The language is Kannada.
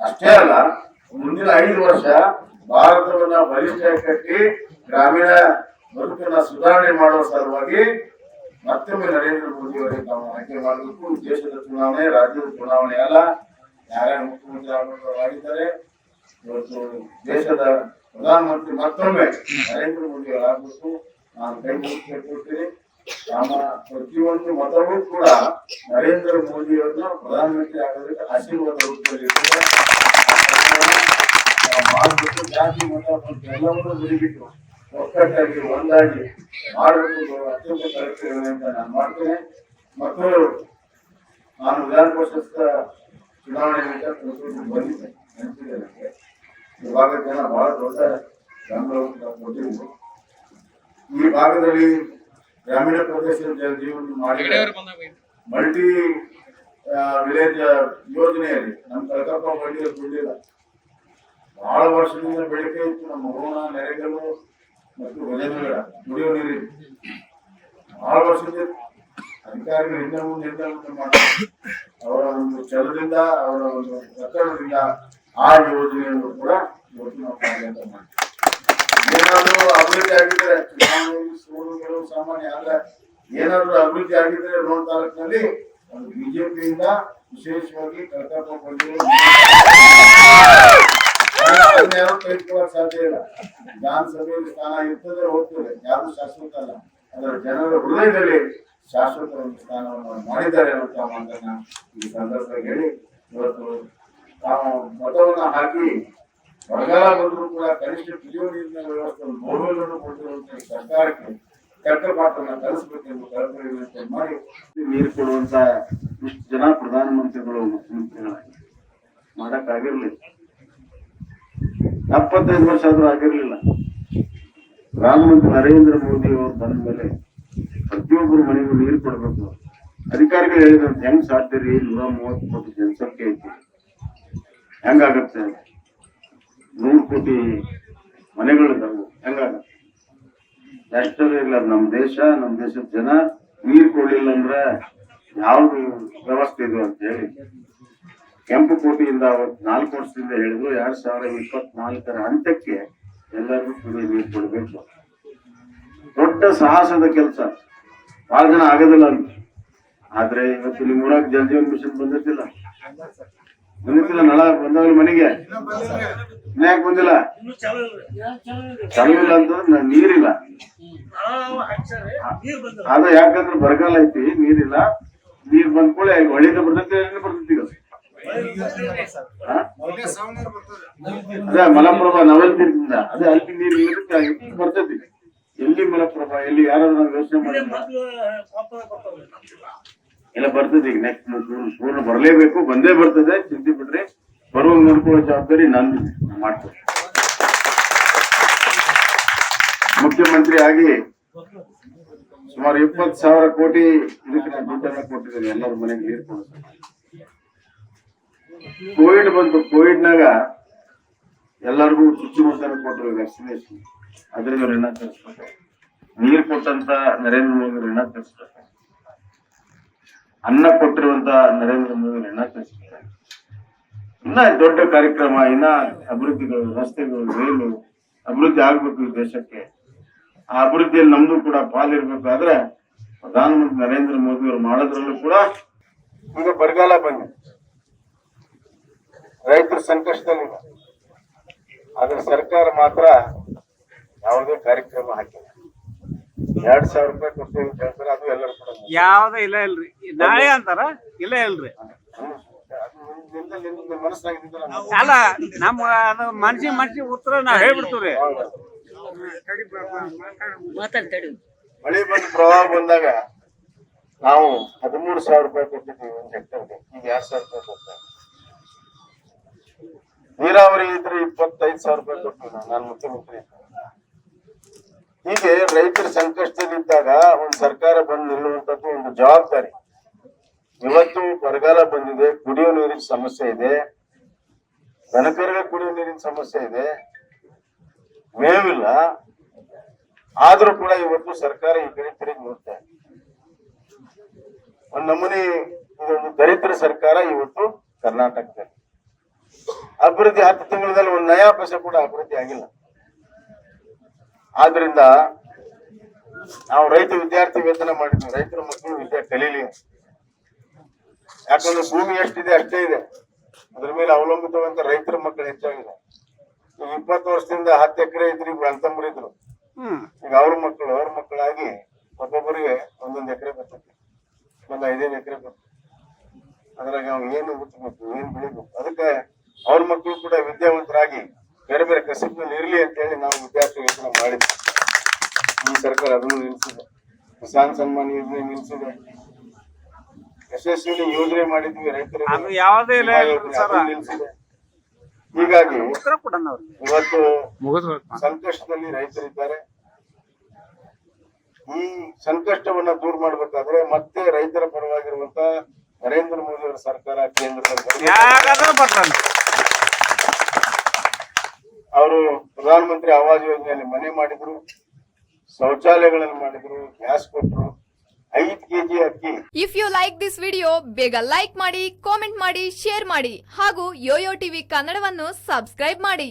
ಅಷ್ಟೇ ಅಲ್ಲ, ಮುಂದಿನ ಐದು ವರ್ಷ ಭಾರತವನ್ನ ಬಲಿಷ್ಠ ಕಟ್ಟಿ ಗ್ರಾಮೀಣ ಬದುಕನ್ನ ಸುಧಾರಣೆ ಮಾಡುವ ಸಲುವಾಗಿ ಮತ್ತೊಮ್ಮೆ ನರೇಂದ್ರ ಮೋದಿ ಅವರಿಗೆ ನಾವು ಆಯ್ಕೆ ಮಾಡಬೇಕು. ದೇಶದ ಚುನಾವಣೆ, ರಾಜ್ಯದ ಚುನಾವಣೆ ಅಲ್ಲ. ಯಾರ್ಯಾರು ಮುಖ್ಯಮಂತ್ರಿ ಆಗಿದ್ದಾರೆ. ಇವತ್ತು ದೇಶದ ಪ್ರಧಾನಮಂತ್ರಿ ಮತ್ತೊಮ್ಮೆ ನರೇಂದ್ರ ಮೋದಿ ಅವರಾಗಬೇಕು. ನಾನು ಕೈ ಮುಗಿದು ಕೇಳ್ಕೊಳ್ತೀನಿ ನಮ್ಮ ಪ್ರತಿಯೊಂದು ಮತವೂ ಕೂಡ ನರೇಂದ್ರ ಮೋದಿ ಅವರನ್ನ ಪ್ರಧಾನಮಂತ್ರಿ ಆಗೋದಕ್ಕೆ ಆಶೀರ್ವಾದ ರೂಪದಲ್ಲಿ ಮಾಡಬೇಕು ಜಾತಿ, ಮತ ಎಲ್ಲವನ್ನೂ ಬಿಡಿಬಿಟ್ಟು ಒಕ್ಕಟ್ಟಾಗಿ ಒಂದಾಗಿ ಮಾಡಬೇಕು ಅತ್ಯಂತ ಕರೆಕ್ಟ್ ಅಂತ ನಾನು ಮಾಡ್ತೇನೆ. ಮತ್ತು ನಾನು ವಿಧಾನ ಪರಿಷತ್ ಚುನಾವಣೆ ಬಂದಿದ್ದೆ ನೆನಪಿದೆ ನನಗೆ. ಜನ ಬಹಳ ದೊಡ್ಡ ಕೊಟ್ಟಿದ್ರು ಈ ಭಾಗದಲ್ಲಿ ಗ್ರಾಮೀಣ ಪ್ರದೇಶದ ಜೀವನ ಮಾಡಿದ ಮಲ್ಟಿ ವಿಲೇಜ್ ಯೋಜನೆಯಲ್ಲಿ ನಮ್ಮ ಕಳಕಪ್ಪ ಬಂಡಿಗೆ ಬಿಡಲಿಲ್ಲ ಬಹಳ ವರ್ಷದಿಂದ ಬೆಳಿಗ್ಗೆ ಇತ್ತು. ನಮ್ಮ ಋಣ ನೆರೆಗಳು ಮತ್ತು ಭಜನೆಗಳ ಕುಡಿಯುವ ನೀರಿದೆ ಬಹಳ ವರ್ಷದಿಂದ ಅಧಿಕಾರಿಗಳು ಹಿಂದೆ ಮುಂದೆ ಹಿಂದೆ ಮುಂದೆ ಮಾಡ್ತಾರೆ. ಅವರ ಒಂದು ಛಲದಿಂದ ಅವರ ಒಂದು ಒತ್ತಡದಿಂದ ಆ ಯೋಜನೆಯನ್ನು ಕೂಡ ಇವತ್ತು ನಾವು ಅಂತ ಮಾಡ್ತೀವಿ. ಏನಾದ್ರೂ ಅಭಿವೃದ್ಧಿ ಆಗಿದ್ರೆ ಚುನಾವಣೆಯಲ್ಲಿ ಕೆಲವು ಸಾಮಾನ್ಯ ಆದ್ರೆ ಏನಾದ್ರು ಅಭಿವೃದ್ಧಿ ಆಗಿದ್ರೆ ರೋಡ್ ತಾಲೂಕಿನಲ್ಲಿ ಬಿಜೆಪಿಯಿಂದ ವಿಶೇಷವಾಗಿ ಕರ್ತವ್ಯ ಯಾರು ಕೈಗೊಳ್ಳಕ್ ಸಾಧ್ಯ ಇಲ್ಲ. ವಿಧಾನಸಭೆಯಲ್ಲಿ ಸ್ಥಾನ ಇರ್ತದೆ, ಹೋಗ್ತದೆ. ಯಾರು ಶಾಶ್ವತ ಅಲ್ಲ. ಅದರ ಜನರ ಹೃದಯದಲ್ಲಿ ಶಾಶ್ವತ ಒಂದು ಸ್ಥಾನವನ್ನು ಮಾಡಿದ್ದಾರೆ ಮಾತನ್ನ ಈ ಸಂದರ್ಭದಲ್ಲಿ ಹೇಳಿ ಇವತ್ತು ತಾವು ಮತವನ್ನ ಹಾಕಿ ಬರಗಾಲ ಬಂದರೂ ಕೂಡ ಕನಿಷ್ಠ ಕುಡಿಯುವ ನೀರಿನ ವ್ಯವಸ್ಥೆ ಬೋರ್ವೆಲ್ ಅನ್ನು ಕೊಟ್ಟಿರುವಂತ ಸರ್ಕಾರಕ್ಕೆ ಪಾಠವನ್ನ ಕಲಿಸಬೇಕೆಂದು ಕಳಕಳಿ ವ್ಯವಸ್ಥೆ ಮಾಡಿ ನೀರು ಕೊಡುವಂತ ಇಷ್ಟು ಜನ ಪ್ರಧಾನಮಂತ್ರಿಗಳು ಮುಖ್ಯಮಂತ್ರಿಗಳಾಗಿ ಮಾಡಕ್ಕಾಗಿರ್ಲಿಲ್ಲ. ಎಪ್ಪತ್ತೈದು ವರ್ಷ ಆದ್ರೂ ಆಗಿರ್ಲಿಲ್ಲ. ಪ್ರಧಾನಮಂತ್ರಿ ನರೇಂದ್ರ ಮೋದಿ ಅವರು ಬಂದ ಮೇಲೆ ಪ್ರತಿಯೊಬ್ಬರು ಮನೆಗೂ ನೀರು ಕೊಡಬೇಕು. ಅಧಿಕಾರಿಗಳು ಹೇಳಿದಂತೆ ಹೆಂಗ್ ಸಾಧ್ಯ ರೀ ನೂರ ಮೂವತ್ತು ಕೋಟಿ ಜನಸಂಖ್ಯೆ ಐತಿ. ಹೆಂಗಾಗತ್ತೆ ನೂರು ಕೋಟಿ ಮನೆಗಳು ಮನೆಗಳಿದಾವು ಹೆಂಗಾಗ ಎಷ್ಟರ ಇಲ್ಲ ನಮ್ಮ ದೇಶ ನಮ್ಮ ದೇಶದ ಜನ ನೀರು ಕೊಡ್ಲಿಲ್ಲ ಅಂದ್ರೆ ಯಾವ್ದು ವ್ಯವಸ್ಥೆ ಇದು ಅಂತ ಹೇಳಿ. ಕೆಂಪು ಕೋಟಿಯಿಂದ ಅವತ್ತು ನಾಲ್ಕು ವರ್ಷದಿಂದ ಹೇಳಿದ್ರು, ಎರಡ್ ಸಾವಿರದ ಇಪ್ಪತ್ನಾಲ್ಕರ ಹಂತಕ್ಕೆ ಎಲ್ಲರಿಗೂ ಕುಡಿಯ ನೀರು ಕೊಡಬೇಕು ದೊಡ್ಡ ಸಾಹಸದ ಕೆಲಸ. ಬಹಳ ಜನ ಆಗೋದಿಲ್ಲ ಅಂತ ಆದ್ರೆ ಇವತ್ತು ನಿಮ್ಮ ಊರಾಗ ಜಲ್ ಜೀವನ್ ಮಿಷನ್ ಬಂದಿರ್ತಿಲ್ಲ. ಬಂದಿರ್ತಿಲ್ಲ ನಳ ಬಂದವ್ರ ಮನೆಗೆ? ಯಾಕೆ ಬಂದಿಲ್ಲ? ಚಾಲು ಇಲ್ಲ ಅಂತಂದ್ರೆ ನೀರಿಲ್ಲ. ಅದ ಯಾಕಂದ್ರೆ ಬರಗಾಲ ಐತಿ, ನೀರಿಲ್ಲ. ನೀರ್ ಬಂದ್ ಕೂಡಲೇ ಹೊಳಿದ ಬರ್ತೈತಿ ಬರ್ತೈತಿ ಈಗ? ಅದೇ ಮಲಪ್ರಭಾ ನವಲ್ತಿರ್ದಿಂದ ಅದೇ ಅಲ್ಲಿ ನೀರ್ ಬರ್ತೈತಿ. ಎಲ್ಲಿ ಮಲಪ್ರಭಾ, ಎಲ್ಲಿ ಯಾರಾದ್ರೂ ಯೋಚನೆ ಮಾಡಿ ಇಲ್ಲ ಬರ್ತದೆ. ಈಗ ನೆಕ್ಸ್ಟ್ ಸ್ಕೂಲ್ ಬರಲೇಬೇಕು. ಬಂದೇ ಬರ್ತದೆ. ಚಿಂತೆ ಬಿಡ್ರಿ ಬರುವ ನೋಡ್ಕೊಳ್ಳೋ ಜವಾಬ್ದಾರಿ ನಾನು ಮಾಡ್ತೇನೆ. ಮುಖ್ಯಮಂತ್ರಿ ಆಗಿ ಸುಮಾರು ಇಪ್ಪತ್ತು ಸಾವಿರ ಕೋಟಿ ಇದಕ್ಕೆ ನಾನು ದುಡ್ಡನ್ನ ಕೊಟ್ಟಿದ್ದೇನೆ. ಎಲ್ಲರ ಮನೆಗೆ ನೀರು ಕೋವಿಡ್ ಬಂತು. ಕೋವಿಡ್ನಾಗ ಎಲ್ಲರಿಗೂ ಚುಚ್ಚುಮದ್ದನ್ನು ಕೊಟ್ಟರು ವ್ಯಾಕ್ಸಿನೇಷನ್ ಅದ್ರಿಂದ ಋಣ ತರಿಸ್ಬೇಕು ನೀರು ಕೊಟ್ಟಂತ ನರೇಂದ್ರ ಮೋದಿ ಋಣ ತರಿಸ್ಬೇಕು ಅನ್ನ ಕೊಟ್ಟಿರುವಂತ ನರೇಂದ್ರ ಮೋದಿ ತರಿಸ್ಬೇಕು ಇನ್ನ ದೊಡ್ಡ ಕಾರ್ಯಕ್ರಮ, ಇನ್ನ ಅಭಿವೃದ್ಧಿಗಳು, ರಸ್ತೆಗಳು, ರೈಲು, ಅಭಿವೃದ್ಧಿ ಆಗ್ಬೇಕು ಈ ದೇಶಕ್ಕೆ. ಆ ಅಭಿವೃದ್ಧಿಯಲ್ಲಿ ನಮ್ದು ಕೂಡ ಪಾಲಿರ್ಬೇಕಾದ್ರೆ ಪ್ರಧಾನಮಂತ್ರಿ ನರೇಂದ್ರ ಮೋದಿ ಅವರು ಮಾಡೋದ್ರಲ್ಲೂ ಕೂಡ ಈಗ ಬರಗಾಲ ಬಂದಿದೆ. ರೈತರು ಸಂಕಷ್ಟದಲ್ಲಿಲ್ಲ ಆದ್ರೆ ಸರ್ಕಾರ ಮಾತ್ರ ಯಾವುದೇ ಕಾರ್ಯಕ್ರಮ ಹಾಕಿಲ್ಲ. ಎರಡ್ ಸಾವಿರ ರೂಪಾಯಿ ಕೊಡ್ತೀವಿ ಅಂತ ಹೇಳ್ತಾರೆ ಅದು ಎಲ್ಲರೂ ಕೂಡ ಯಾವ್ದ ಇಲ್ಲ ಇಲ್ರಿ. ನಾಳೆ ಅಂತಾರ? ಇಲ್ಲ ಇಲ್ರಿ. ಅಲ್ಲ ನಮ್ಮ ಅದು ಮನ್ಸಿ ಮನ್ಸಿ ಉತ್ತರ ನಾವ್ ಹೇಳ್ಬಿಡ್ತೀವ್ರಿ. ಮಳೆ ಬಂದ ಪ್ರವಾಹ ಬಂದಾಗ ನಾವು ಹದಿಮೂರು ಸಾವಿರ ರೂಪಾಯಿ ಕೊಟ್ಟಿದ್ದೀವಿ ಒಂದು ಹೆಕ್ಟರ್ಗೆ. ಈಗ ಎರಡ್ ಸಾವಿರ ರೂಪಾಯಿ ಕೊಡ್ತೇವೆ. ನೀರಾವರಿ ಇದ್ರೆ ಇಪ್ಪತ್ತೈದು ಸಾವಿರ ರೂಪಾಯಿ ಕೊಡ್ತೀವಿ ನಾನು ಮುಖ್ಯಮಂತ್ರಿ. ಹೀಗೆ ರೈತರ ಸಂಕಷ್ಟದಲ್ಲಿದ್ದಾಗ ಒಂದು ಸರ್ಕಾರ ಬಂದು ನಿಲ್ಲುವಂತದ್ದು ಒಂದು ಜವಾಬ್ದಾರಿ. ಇವತ್ತು ಬರಗಾಲ ಬಂದಿದೆ, ಕುಡಿಯೋ ನೀರಿನ ಸಮಸ್ಯೆ ಇದೆ, ದನಕರಿಗೆ ಕುಡಿಯೋ ನೀರಿನ ಸಮಸ್ಯೆ ಇದೆ. ಮೇವಿಲ್ಲ, ಆದ್ರೂ ಕೂಡ ಇವತ್ತು ಸರ್ಕಾರ ಈ ಕಡೆ ತಿರುಗಿ ನೋಡ್ತಾ ಇದೆ. ಒಂದ್ ನಮೂನಿ ಇದೊಂದು ದರಿದ್ರ ಸರ್ಕಾರ ಇವತ್ತು ಕರ್ನಾಟಕದಲ್ಲಿ. ಅಭಿವೃದ್ಧಿ ಹತ್ತು ತಿಂಗಳಲ್ಲಿ ಒಂದು ನಯಾ ಪೈಸೆ ಕೂಡ ಅಭಿವೃದ್ಧಿ ಆಗಿಲ್ಲ. ಆದ್ರಿಂದ ನಾವು ರೈತ ವಿದ್ಯಾರ್ಥಿ ವೇತನ ಮಾಡಿದ್ವಿ. ರೈತರ ಮಕ್ಕಳು ವಿದ್ಯೆ ಕಲೀಲಿ. ಯಾಕಂದ್ರೆ ಭೂಮಿ ಎಷ್ಟಿದೆ ಅಷ್ಟೇ ಇದೆ. ಅದ್ರ ಮೇಲೆ ಅವಲಂಬಿತವಂತ ರೈತರ ಮಕ್ಕಳು ಹೆಚ್ಚಾಗಿದೆ. ಈಗ ಇಪ್ಪತ್ತು ವರ್ಷದಿಂದ ಹತ್ತು ಎಕರೆ ಇದ್ರಿ ಇದ್ರು ಈಗ ಅವ್ರ ಮಕ್ಕಳು ಅವ್ರ ಮಕ್ಕಳಾಗಿ ಒಬ್ಬೊಬ್ಬರಿಗೆ ಒಂದೊಂದು ಎಕರೆ ಬರ್ತೈತಿ. ಒಂದು ಐದೈದು ಎಕರೆ ಬರ್ತೈತಿ. ಅದ್ರಾಗ ನಾವು ಏನು ಹುಟ್ಟಬೇಕು ಏನ್ ಬೆಳಿಬೇಕು ಅದಕ್ಕೆ ಅವ್ರ ಮಕ್ಕಳು ಕೂಡ ವಿದ್ಯಾವಂತರಾಗಿ ಬೇರೆ ಬೇರೆ ಕಸಬ್ನಲ್ಲಿ ಇರ್ಲಿ ಅಂತ ಹೇಳಿ ನಾವು ವಿದ್ಯಾರ್ಥಿ ವೇತನ ಮಾಡಿದ್ವಿ ಈ ಸರ್ಕಾರ ಅದನ್ನು ನಿಲ್ಸಿದೆ ಕಿಸಾನ್ ಸನ್ಮಾನ್ ಯೋಜನೆ ನಿಲ್ಸಿದೆ. ಯಶಸ್ವಿನಿ ಯೋಜನೆ ಮಾಡಿದ್ವಿ ರೈತರಿಗೆ ಯಾವುದೇ ಇಲ್ಲ ನಿಲ್ಸಿದೆ. ಹೀಗಾಗಿ ಇವತ್ತು ಸಂಕಷ್ಟದಲ್ಲಿ ರೈತರಿದ್ದಾರೆ. ಈ ಸಂಕಷ್ಟವನ್ನ ದೂರ ಮಾಡ್ಬೇಕಾದ್ರೆ ಮತ್ತೆ ರೈತರ ಪರವಾಗಿರುವಂತ ನರೇಂದ್ರ ಮೋದಿ ಅವರ ಸರ್ಕಾರ ಕೇಂದ್ರ ಸರ್ಕಾರ. ಅವರು ಪ್ರಧಾನಮಂತ್ರಿ ಆವಾಸ್ ಯೋಜನೆಯಲ್ಲಿ ಮನೆ ಮಾಡಿದ್ರು. ಶೌಚಾಲಯಗಳನ್ನು ಮಾಡಿದ್ರು, ಗ್ಯಾಸ್ ಕೊಟ್ಟರು ಐದ್ ಕೆಜಿ ಅಕ್ಕಿ. If you like this video ಬೇಗ ಲೈಕ್ ಮಾಡಿ ಕಾಮೆಂಟ್ ಮಾಡಿ ಶೇರ್ ಮಾಡಿ, ಹಾಗೂ ಯೋಯೋ ಟಿವಿ ಕನ್ನಡವನ್ನು ಸಬ್ಸ್ಕ್ರೈಬ್ ಮಾಡಿ.